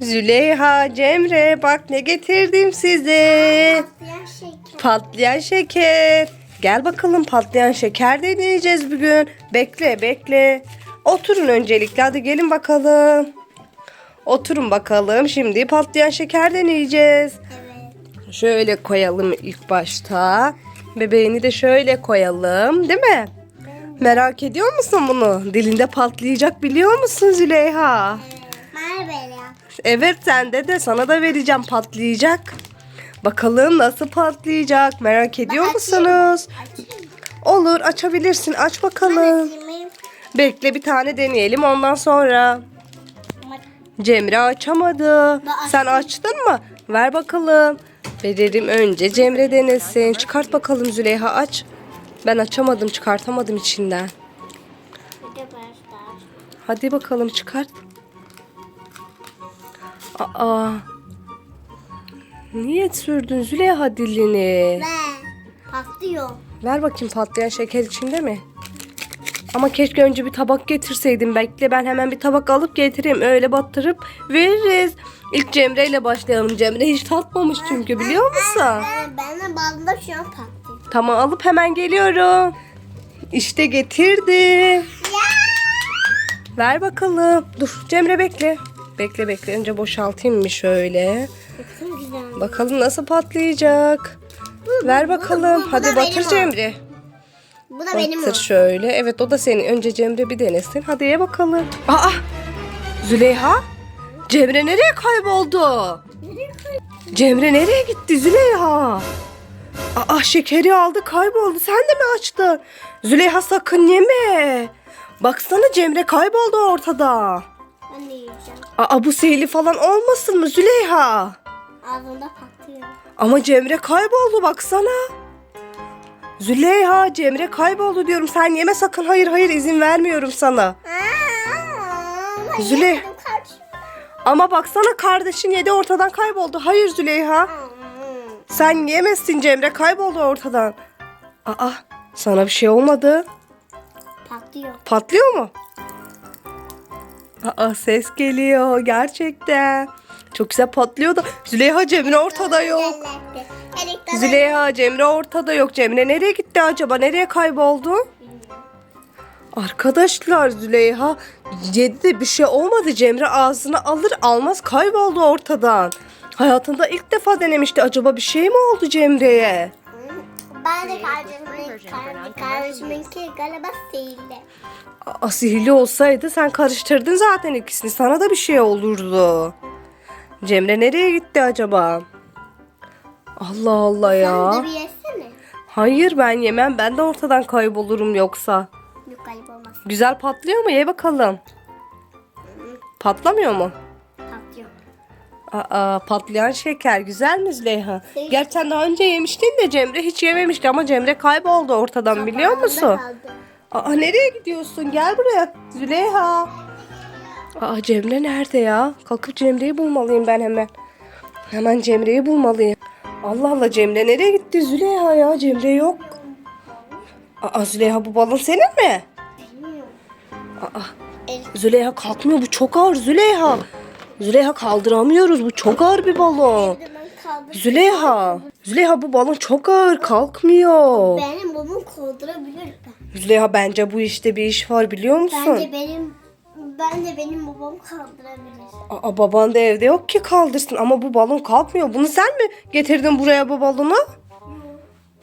Züleyha, Cemre bak ne getirdim size. Patlayan şeker. Patlayan şeker. Gel bakalım patlayan şeker deneyeceğiz bugün. Bekle bekle. Oturun öncelikle hadi gelin bakalım. Oturun bakalım. Şimdi patlayan şeker deneyeceğiz. Evet. Şöyle koyalım ilk başta. Bebeğini de şöyle koyalım değil mi? Merak ediyor musun bunu? Dilinde patlayacak biliyor musun Züleyha? Merhaba. Evet sende de sana da vereceğim patlayacak. Bakalım nasıl patlayacak merak ediyor musunuz? Olur açabilirsin aç bakalım. Bekle bir tane deneyelim ondan sonra. Cemre açamadı. Sen açtın mı? Ver bakalım. Verelim önce Cemre denesin. Çıkart bakalım Züleyha aç. Ben açamadım çıkartamadım içinden. Hadi bakalım çıkart. Aa. Niye sürdün Züleyha dilini? Ve patlıyor. Ver bakayım patlayan şeker içinde mi? Ama keşke önce bir tabak getirseydin. Bekle ben hemen bir tabak alıp getireyim. Öyle batırıp veririz. İlk Cemre ile başlayalım. Cemre hiç tatmamış çünkü biliyor musun? Ben, ben de balda şu an patlıyor. Tamam alıp hemen geliyorum. İşte getirdim. Ver bakalım. Dur Cemre bekle. Bekle bekle. Önce boşaltayım mı şöyle. Güzel. Bakalım nasıl patlayacak. Ver bakalım. bu- bu Hadi da batır. Cemre. Bu da benim Batır o. şöyle. Evet o da senin. Önce Cemre bir denesin. Hadi ye bakalım. Aa! Züleyha? Cemre nereye kayboldu? Cemre nereye gitti Züleyha? Aa şekeri aldı kayboldu. Sen de mi açtın? Züleyha sakın yeme. Baksana Cemre kayboldu ortada. Ben de yiyeceğim. Aa bu sihirli falan olmasın mı Züleyha? Ağzımda patlıyor. Ama Cemre kayboldu baksana. Züleyha Cemre kayboldu diyorum. Sen yeme sakın. Hayır hayır izin vermiyorum sana. Aa, Züle-. Ama baksana kardeşin yedi ortadan kayboldu. Hayır Züleyha. Sen yemezsin Cemre kayboldu ortadan. Aa sana bir şey olmadı. Patlıyor. Patlıyor mu? Aa ses geliyor gerçekten. Çok güzel patlıyor da Züleyha Cemre ortada yok. Züleyha Cemre ortada yok. Cemre nereye gitti acaba? Nereye kayboldu? Arkadaşlar Züleyha yedi de bir şey olmadı. Cemre ağzına alır almaz kayboldu ortadan. Hayatında ilk defa denemişti. Acaba bir şey mi oldu Cemre'ye? Ben de kardeşimin, kardeşiminki galiba sihirli. Aa, sihirli olsaydı sen karıştırdın zaten ikisini. Sana da bir şey olurdu. Cemre nereye gitti acaba? Allah Allah ya. Sen de bir yesene. Hayır ben yemem. Ben de ortadan kaybolurum yoksa. Yok kaybolmaz. Güzel patlıyor mu? Ye bakalım. Patlamıyor mu? Aa, patlayan şeker güzel mi Züleyha? Gerçi sen daha önce yemiştin de Cemre hiç yememişti ama Cemre kayboldu ortadan biliyor musun? kaldı. Aa nereye gidiyorsun? Gel buraya Züleyha. Aa Cemre nerede ya? Kalkıp Cemre'yi bulmalıyım ben hemen. Hemen Cemre'yi bulmalıyım. Allah Allah Cemre nereye gitti Züleyha ya? Cemre yok. Aa Züleyha bu balon senin mi? Aa Züleyha kalkmıyor bu çok ağır Züleyha. Züleyha kaldıramıyoruz bu çok ağır bir balon. ben. Züleyha. Züleyha bu balon çok ağır kalkmıyor. Benim babam kaldırabilir ben. Züleyha bence bu işte bir iş var biliyor musun? Bence benim bence benim babam kaldırabilir. Aa, baban da evde yok ki kaldırsın ama bu balon kalkmıyor. Bunu sen mi getirdin buraya bu balonu?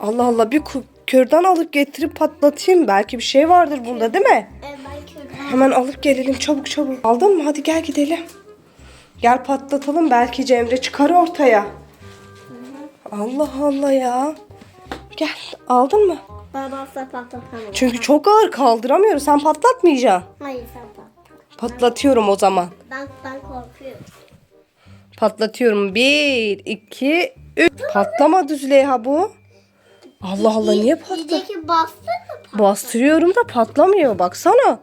Allah Allah bir kürdan alıp getirip patlatayım. Belki bir şey vardır bunda değil mi? E, ben kürdan. Hemen alıp gelelim çabuk çabuk. Aldın mı? Hadi gel gidelim. Gel patlatalım belki Cemre çıkar ortaya. Allah Allah ya. Gel aldın mı? Ben asla patlatamam. Çünkü çok ağır kaldıramıyoruz. Sen patlatmayacaksın. Hayır sen patlat. Patlatıyorum o zaman. Ben, ben korkuyorum. Patlatıyorum. Bir, iki, üç. Patlamadı Züleyha bu. Allah Allah niye patladı? İyiceki bastın mı? Bastırıyorum da patlamıyor. Baksana.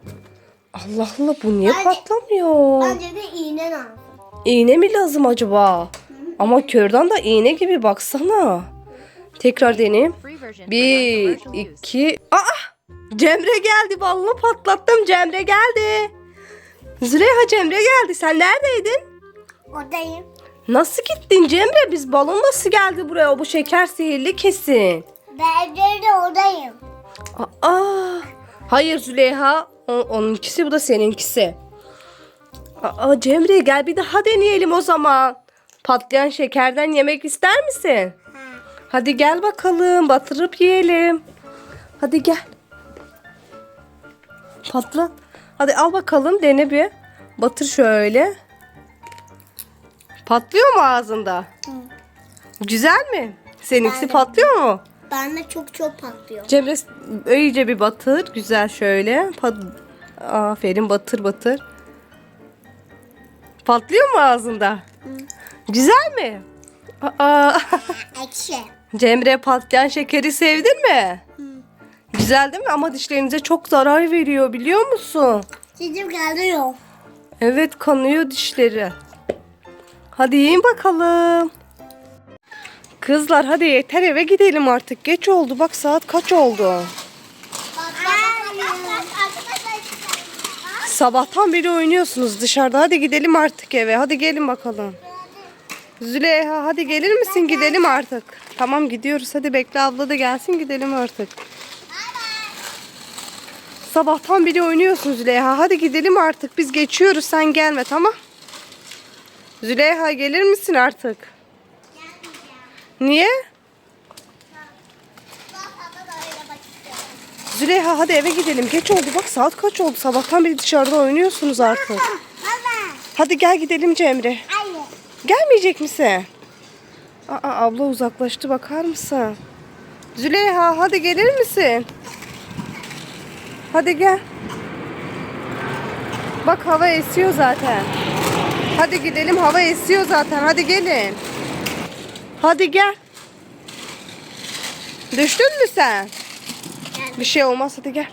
Allah Allah bu niye Bence- patlamıyor? Bence de iğne lazım. İğne mi lazım acaba? Ama kördan da iğne gibi baksana. Tekrar deneyeyim. Bir, iki... Aa! Cemre geldi. Balonu patlattım. Cemre geldi. Züleyha Cemre geldi. Sen neredeydin? Oradayım. Nasıl gittin Cemre? Biz balon nasıl geldi buraya? O bu şeker sihirli kesin. Ben de oradayım. Aa, hayır Züleyha. O, onunkisi bu da seninkisi. Aa, Cemre gel bir daha deneyelim o zaman. Patlayan şekerden yemek ister misin? Ha. Hadi gel bakalım batırıp yiyelim. Hadi gel. Patlat. Hadi al bakalım dene bir. Batır şöyle. Patlıyor mu ağzında? Hı. Güzel mi? Seninkisi Ben de- patlıyor mu? Ben de çok çok patlıyor. Cemre iyice bir batır. Güzel şöyle. Pat Aferin batır batır. Patlıyor mu ağzında? Güzel mi? Aa, Ekşi. Cemre patlayan şekeri sevdin mi? Güzel değil mi? Ama dişlerinize çok zarar veriyor biliyor musun? Sizim geliyor. Evet kanıyor dişleri. Hadi yiyin bakalım. Kızlar hadi yeter eve gidelim artık. Geç oldu bak saat kaç oldu? Sabahtan beri oynuyorsunuz dışarıda. Hadi gidelim artık eve. Hadi gelin bakalım. Züleyha hadi gelir misin gidelim artık. Tamam gidiyoruz. Hadi bekle abla da gelsin gidelim artık. Sabahtan beri oynuyorsun Züleyha. Hadi gidelim artık. Biz geçiyoruz. Sen gelme tamam. Züleyha gelir misin artık? Niye? Züleyha hadi eve gidelim. Geç oldu. Bak saat kaç oldu. Sabahtan beri dışarıda oynuyorsunuz artık. Hadi gel gidelim Cemre. Gelmeyecek misin? Aa, abla uzaklaştı bakar mısın? Züleyha hadi gelir misin? Hadi gel. Bak hava esiyor zaten. Hadi gidelim hava esiyor zaten. Hadi gelin. Hadi gel. Düştün mü sen? Bir şey olmaz hadi gel.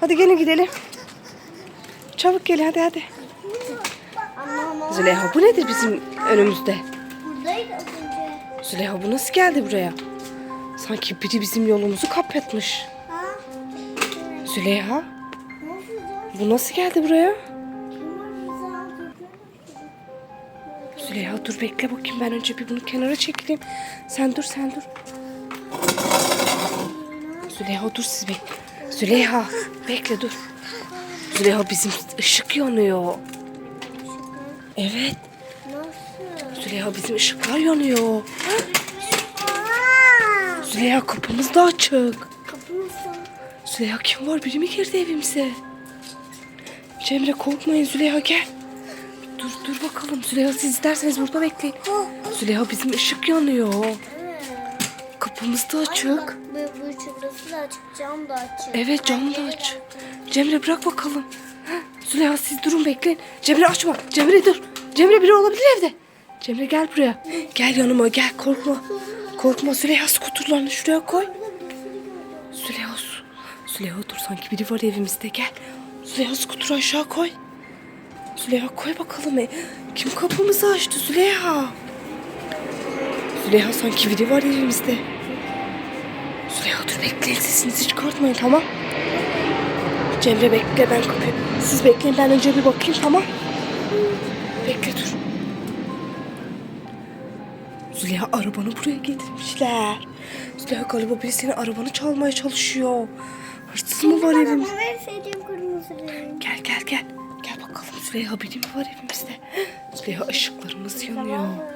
Hadi gelin gidelim. Çabuk gel hadi hadi. Züleyha bu nedir bizim önümüzde? Buradaydı az önce. Züleyha bu nasıl geldi buraya? Sanki biri bizim yolumuzu kapatmış. Ha? Züleyha bu nasıl geldi buraya? Züleyha dur bekle bakayım ben önce bir bunu kenara çekeyim. Sen dur sen dur. Züleyha dur siz bekle. Züleyha bekle dur. Züleyha bizim ışık yanıyor. Evet. Nasıl? Züleyha bizim ışıklar yanıyor. Züleyha kapımız da açık. Kapımızın. Züleyha kim var? Biri mi girdi evimize? Cemre korkmayın Züleyha gel. Dur dur bakalım Züleyha siz isterseniz burada bekleyin. Züleyha bizim ışık yanıyor. Kapımız da açık. Bak bu, bu şurası da açık, cam da açık. Evet cam da aç. Cemre bırak bakalım. Heh, Züleyha siz durun bekleyin. Cemre açma. Cemre dur. Cemre biri olabilir evde. Cemre gel buraya. Gel yanıma gel korkma. Korkma Züleyha skuturlarını şuraya koy. Züleyha. Züleyha dur sanki biri var evimizde gel. Züleyha skuturu aşağı koy. Züleyha koy bakalım. E, Kim kapımızı açtı Züleyha? Züleyha sanki biri var evimizde. Bekleyin sesinizi çıkartmayın tamam. Cemre bekle ben kapıyı. Siz bekleyin ben önce bir bakayım tamam. Bekle dur. Züleyha arabanı buraya getirmişler. Züleyha galiba biri senin arabanı çalmaya çalışıyor. Hırsız mı var evimizde? Bana verseydin kırmızı renk. Gel gel gel. Gel bakalım Züleyha biri mi var evimizde? Züleyha ışıklarımız yanıyor. Ses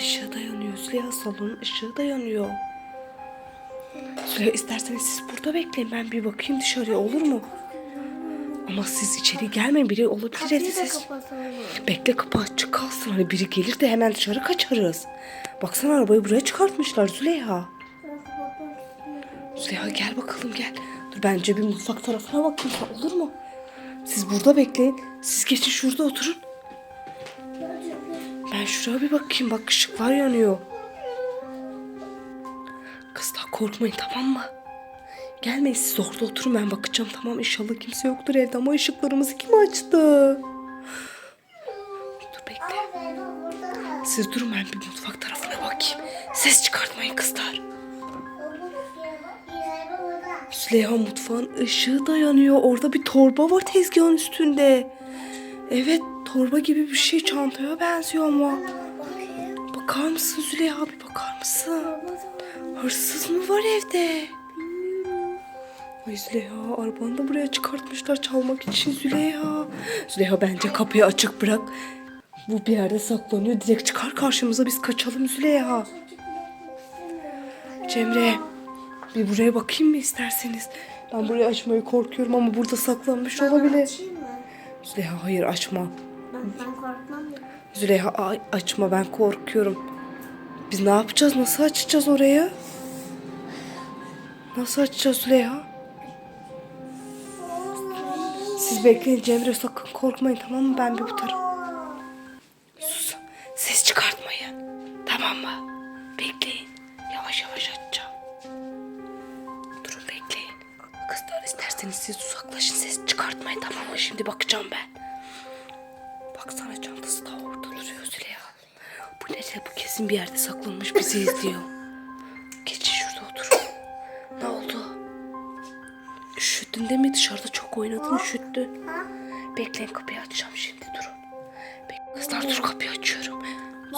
ışığı da yanıyor. Züleyha salonun ışığı da yanıyor. Züleyha isterseniz siz burada bekleyin. Ben bir bakayım dışarıya olur mu? Ama siz içeri gelmeyin. Biri olabilir evde kapatalım. Bekle kapı açık kalsın. Hani biri gelir de hemen dışarı kaçarız. Baksana arabayı buraya çıkartmışlar Züleyha. Züleyha gel bakalım gel. Dur bence bir mutfak tarafına bakayım olur mu? Siz burada bekleyin. Siz geçin şurada oturun. Ben şuraya bir bakayım. Bak ışıklar yanıyor. Kızlar korkmayın tamam mı? Gelmeyin siz orada oturun ben bakacağım tamam inşallah kimse yoktur evde ama ışıklarımızı kim açtı? Dur bekle. Siz durun ben bir mutfak tarafına bakayım. Ses çıkartmayın kızlar. Züleyha mutfağın ışığı da yanıyor. Orada bir torba var tezgahın üstünde. Evet torba gibi bir şey çantaya benziyor ama. Bakar mısın Züleyha bir bakar mısın? Hırsız mı var evde? Ay Züleyha arabanı da buraya çıkartmışlar çalmak için Züleyha. Züleyha bence kapıyı açık bırak. Bu bir yerde saklanıyor. Direkt çıkar karşımıza biz kaçalım Züleyha. Cemre bir buraya bakayım mı isterseniz? Ben burayı açmayı korkuyorum ama burada saklanmış olabilir. Züleyha hayır açma. Ben, ben korkmam ya. Züleyha ay, açma ben korkuyorum. Biz ne yapacağız? Nasıl açacağız orayı? Nasıl açacağız Züleyha? Siz bekleyin Cemre sakın korkmayın tamam mı? Ben bir bu taraf. Şimdi bakacağım ben. Baksana çantası da orada duruyor Züleyha. Bu ne de bu kesin bir yerde saklanmış bizi izliyor. Geçin şurada otur. Ne oldu? Üşüttün değil mi? Dışarıda çok oynadın üşüttün. Bekleyin kapıyı açacağım şimdi durun. Kızlar dur kapıyı açıyorum.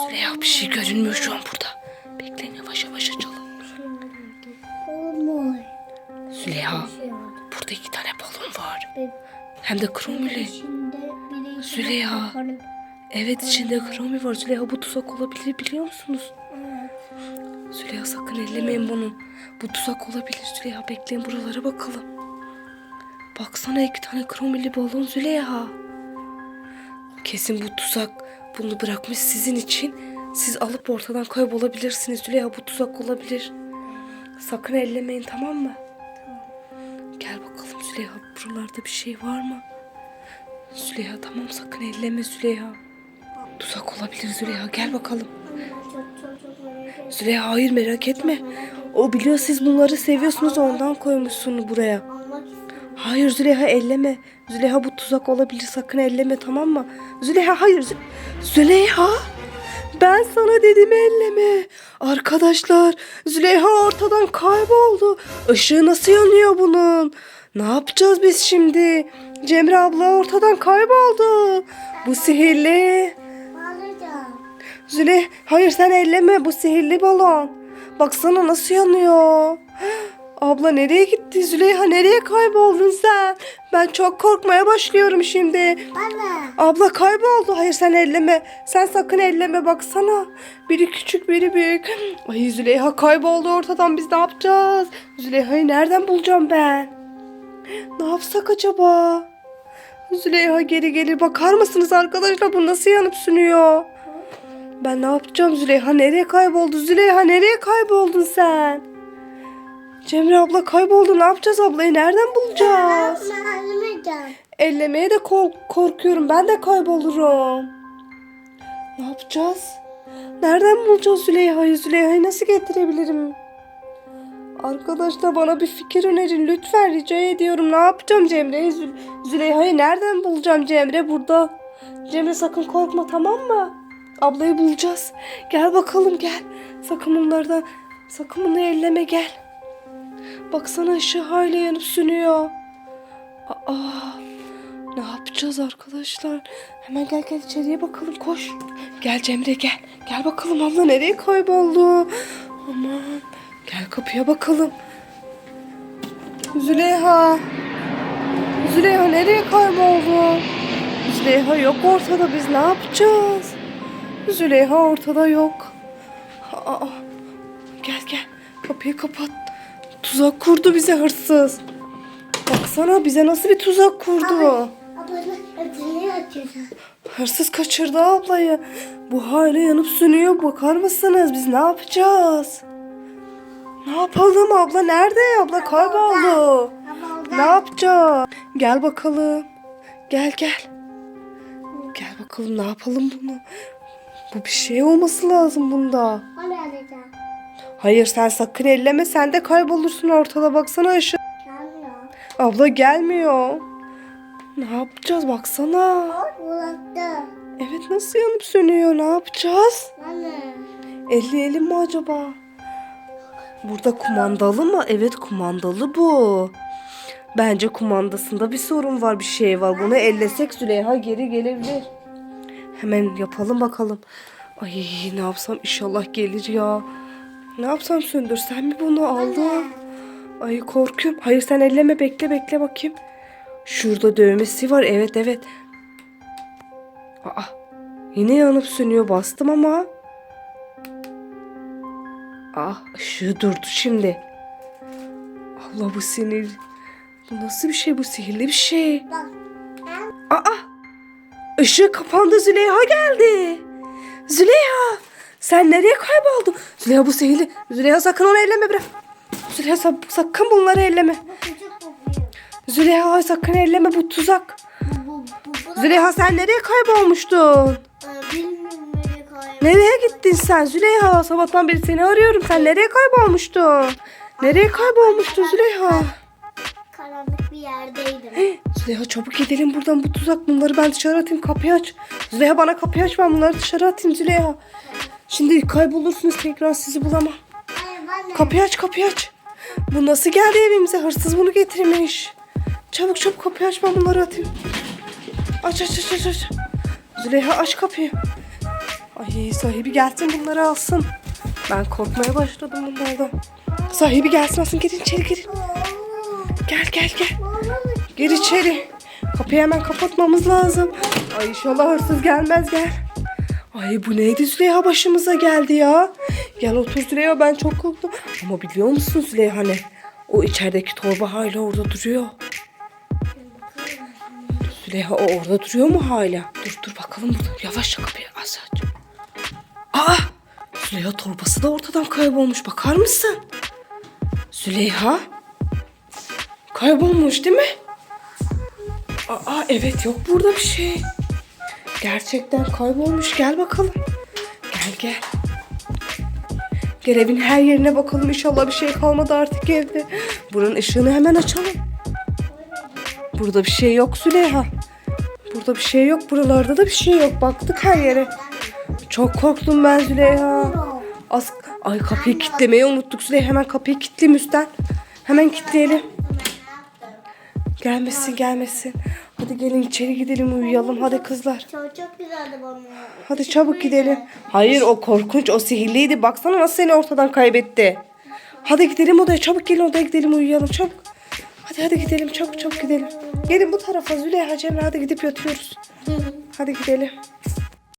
Züleyha bir şey görünmüyor şu an burada. Bekleyin yavaş yavaş açalım. Züleyha burada iki tane balon var. Hem de kromili. Züleyha. Evet içinde kromi var. Züleyha bu tuzak olabilir biliyor musunuz? Evet. Züleyha sakın ellemeyin bunu. Bu tuzak olabilir Züleyha. Bekleyin buralara bakalım. Baksana iki tane kromili balon Züleyha. Kesin bu tuzak. Bunu bırakmış sizin için. Siz alıp ortadan kaybolabilirsiniz Züleyha. Bu tuzak olabilir. Sakın ellemeyin tamam mı? Gel bakalım Züleyha. Buralarda bir şey var mı? Züleyha tamam sakın elleme Züleyha. Tuzak olabilir Züleyha. Gel bakalım. Züleyha hayır merak etme. O biliyor siz bunları seviyorsunuz ondan koymuşsun buraya. Hayır Züleyha elleme. Züleyha bu tuzak olabilir sakın elleme tamam mı? Züleyha hayır. Zü- Züleyha ben sana dedim elleme. Arkadaşlar Züleyha ortadan kayboldu. Işığı nasıl yanıyor bunun? Ne yapacağız biz şimdi? Cemre abla ortadan kayboldu. Bu sihirli. Alacağım. Züle, hayır sen elleme bu sihirli balon. Baksana nasıl yanıyor. Abla nereye gitti Züleyha nereye kayboldun sen? Ben çok korkmaya başlıyorum şimdi. Anne. Abla kayboldu. Hayır sen elleme. Sen sakın elleme baksana. Biri küçük biri büyük. Ay Züleyha kayboldu ortadan biz ne yapacağız? Züleyha'yı nereden bulacağım ben? Ne yapsak acaba? Züleyha geri gelir. Bakar mısınız arkadaşlar bu nasıl yanıp sünüyor? Ben ne yapacağım Züleyha? Nereye kayboldu? Züleyha nereye kayboldun sen? Cemre abla kayboldu. Ne yapacağız ablayı? Nereden bulacağız? Ellemeye de kork- korkuyorum. Ben de kaybolurum. Ne yapacağız? Nereden bulacağız Züleyha'yı? Züleyha'yı nasıl getirebilirim? Arkadaşlar bana bir fikir önerin. Lütfen rica ediyorum. Ne yapacağım Cemre'yi? Zül- Züleyha'yı nereden bulacağım Cemre? Burada. Cemre sakın korkma tamam mı? Ablayı bulacağız. Gel bakalım gel. Sakın bunlardan sakın bunu elleme gel. Baksana ışığı hala yanıp sönüyor. Aa, ne yapacağız arkadaşlar? Hemen gel gel içeriye bakalım koş. Gel Cemre gel. Gel bakalım abla nereye kayboldu? Aman gel kapıya bakalım. Züleyha. Züleyha nereye kayboldu? Züleyha yok ortada biz ne yapacağız? Züleyha ortada yok. Aa, gel gel kapıyı kapat. Tuzak kurdu bize hırsız. Baksana bize nasıl bir tuzak kurdu. Açacağım. Hırsız kaçırdı ablayı. Bu hala yanıp sönüyor. Bakar mısınız? Biz ne yapacağız? Ne yapalım abla? Nerede abla? Kayboldu. Ne yapacağız? Gel bakalım. Gel gel. Gel bakalım ne yapalım bunu? Bu bir şey olması lazım bunda. Hayır sen sakın elleme. Sen de kaybolursun ortada. Baksana ışık. Gelmiyor. Abla gelmiyor. Ne yapacağız baksana. Bulaktı. Evet nasıl yanıp sönüyor? Ne yapacağız? Anne. Elleyelim mi acaba? Burada kumandalı mı? Evet kumandalı bu. Bence kumandasında bir sorun var bir şey var. Bunu ellesek Züleyha geri gelebilir. Hemen yapalım bakalım. Ay ne yapsam inşallah gelir ya. Ne yapsam söndürsem mi bunu aldım? Ay korkuyorum. Hayır sen elleme bekle bekle bakayım. Şurada dövmesi var evet evet. Aa yine yanıp sönüyor bastım ama. Ah ışığı durdu şimdi. Allah bu sinir. Bu nasıl bir şey bu sihirli bir şey. Aa ışığı kapandı Züleyha geldi. Züleyha sen nereye kayboldun? Züleyha bu sihirli. Züleyha sakın onu elleme bırak. Züleyha sa- sakın bunları elleme. Züleyha sakın elleme bu tuzak. Züleyha sen nereye kaybolmuştun? Ee, bilmiyorum nereye gittin sen Züleyha? Sabahtan beri seni arıyorum. Sen nereye kaybolmuştun? Nereye kaybolmuştun Züleyha? Karanlık bir yerdeydim. Züleyha çabuk gidelim buradan bu tuzak. Bunları ben dışarı atayım kapıyı aç. Züleyha bana kapıyı aç ben bunları dışarı atayım Züleyha. Şimdi kaybolursunuz tekrar sizi bulamam. Kapıyı aç kapıyı aç. Bu nasıl geldi evimize? Hırsız bunu getirmiş. Çabuk çabuk kapıyı aç ben bunları atayım. Aç aç aç aç aç. Züleyha aç kapıyı. Ay sahibi gelsin bunları alsın. Ben korkmaya başladım bunlardan. Sahibi gelsin alsın gelin içeri gelin. Gel gel gel. Gir içeri. Kapıyı hemen kapatmamız lazım. Ay inşallah hırsız gelmez gel. Ay bu neydi Züleyha başımıza geldi ya. Gel otur Züleyha ben çok korktum. Ama biliyor musun Züleyha ne? O içerideki torba hala orada duruyor. Züleyha o orada duruyor mu hala? Dur dur bakalım burada. Yavaşça kapıyı aç aç. Aa! Züleyha torbası da ortadan kaybolmuş. Bakar mısın? Züleyha? Kaybolmuş değil mi? Aa evet yok burada bir şey. Gerçekten kaybolmuş. Gel bakalım. Gel gel. Gel evin her yerine bakalım. İnşallah bir şey kalmadı artık evde. Buranın ışığını hemen açalım. Burada bir şey yok Züleyha. Burada bir şey yok. Buralarda da bir şey yok. Baktık her yere. Çok korktum ben Züleyha. Az... Ay kapıyı kilitlemeyi unuttuk Züleyha. Hemen kapıyı kilitleyeyim üstten. Hemen kilitleyelim. Gelmesin gelmesin. Hadi gelin içeri gidelim uyuyalım. Hadi kızlar. Çok çok güzeldi bana. Hadi çabuk gidelim. Hayır o korkunç o sihirliydi. Baksana nasıl seni ortadan kaybetti. Hadi gidelim odaya çabuk gelin odaya gidelim uyuyalım çabuk. Hadi hadi gidelim çabuk çabuk gidelim. Gelin bu tarafa Züleyha Cemre hadi gidip yatıyoruz. Hadi gidelim.